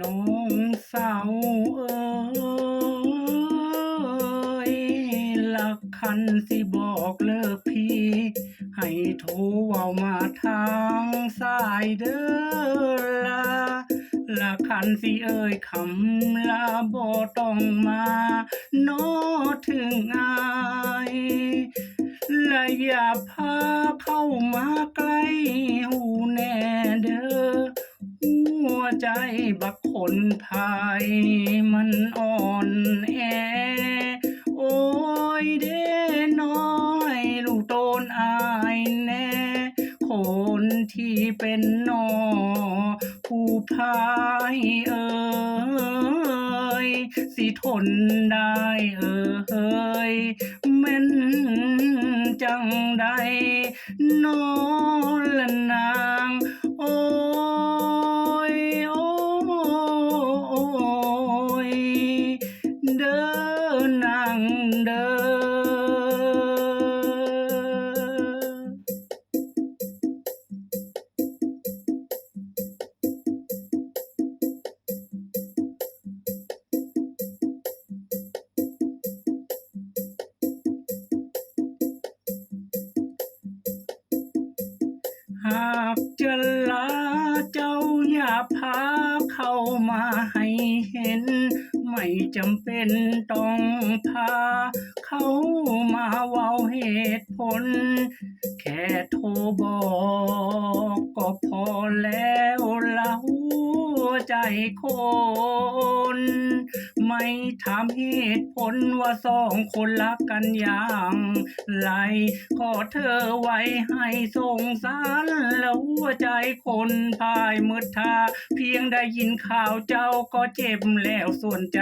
น้องสาวเอ้ยลักคันสิบอกเลิกพี่ ให้โทรเว้ามาทางสายเด้อละละคันสิเอ่ยคำลาบ่ต้องมาโนถึงอายและอย่าพาเข้ามาใกล้ คนภายมันอ่อนแอ โอ้ยเด้น้อยลูกโตนอายแน่ คนที่เป็นนอผู้พายเอ่ยสิทนได้เอ่ยแม่นจังใดนอละนางากจะลาเจ้าอย่าพาเข้ามาให้เห็น ไม่จำเป็นต้องพา เข้ามาเว้าเหตุผล แค่โทรบอกก็พอแล้วเราใจคน ไม่ถามเหตุผลว่าสองคนรักกันอย่างไรก็เธอไว้ให้สงสารแล้วหัวใจคนพายมืดทา เพียงได้ยินข่าวเจ้าก็เจ็บแล้วส่วนใจ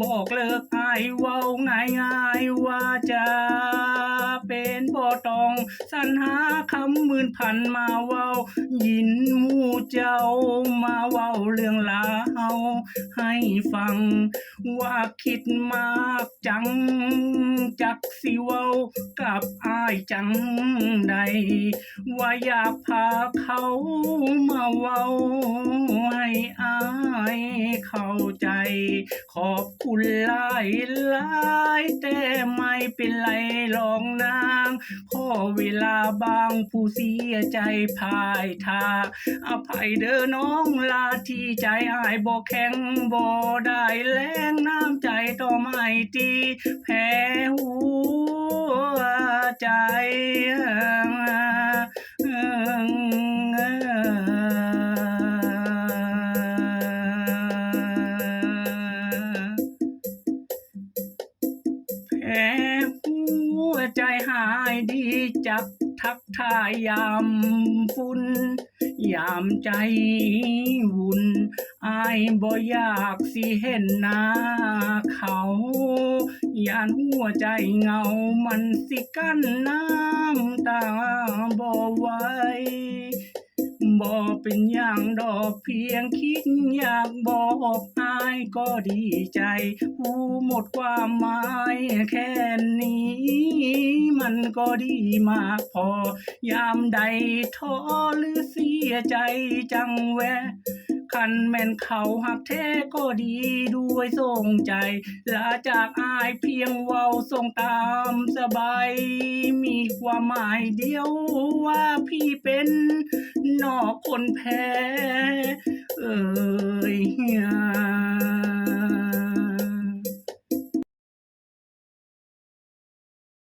บอกเลิกอายเว้าง่ายง่ายว่าจะเป็นบ่ตองสรรหาคำหมื่นพันมาเว้า ยินมู่เจ้ามาเว้าเรื่องราวให้ฟังว่าคิดมากจัง จักสิเว้ากับอายจังใด ว่าอยากพาเขามาเว้า อายเข้าใจ ขอบคุณหลายหลายแต่ไม่เป็นไรหรองนางขอเวลาบางผู้เสียใจพายทาอภัยเด้อน้องลาที่ใจอายบ่แข็งบ่ได้แรงน้ำใจต่อไม่ตีแพ้หัวใจ ดีจักทักทายยามฝุ่นยามใจวุ่นอายบ่อยากสิเห็นหน้าเขายานหัวใจเงามันสิกั้นน้ำตาบ่ไหว บ่เป็นอย่างดอกเพียงคิดอยากบอกอายก็ดีใจผู้หมดความหมายแค่นี้ มันก็ดีมากพอ ยามใดท้อหรือเสียใจจังแวะ คันแม่นเขาหักแท้ก็ดีด้วยทรงใจลาจากอายเพียงเว้าทรงตามสบายมีความหมายเดียวว่าพี่เป็นนอกคนแพ้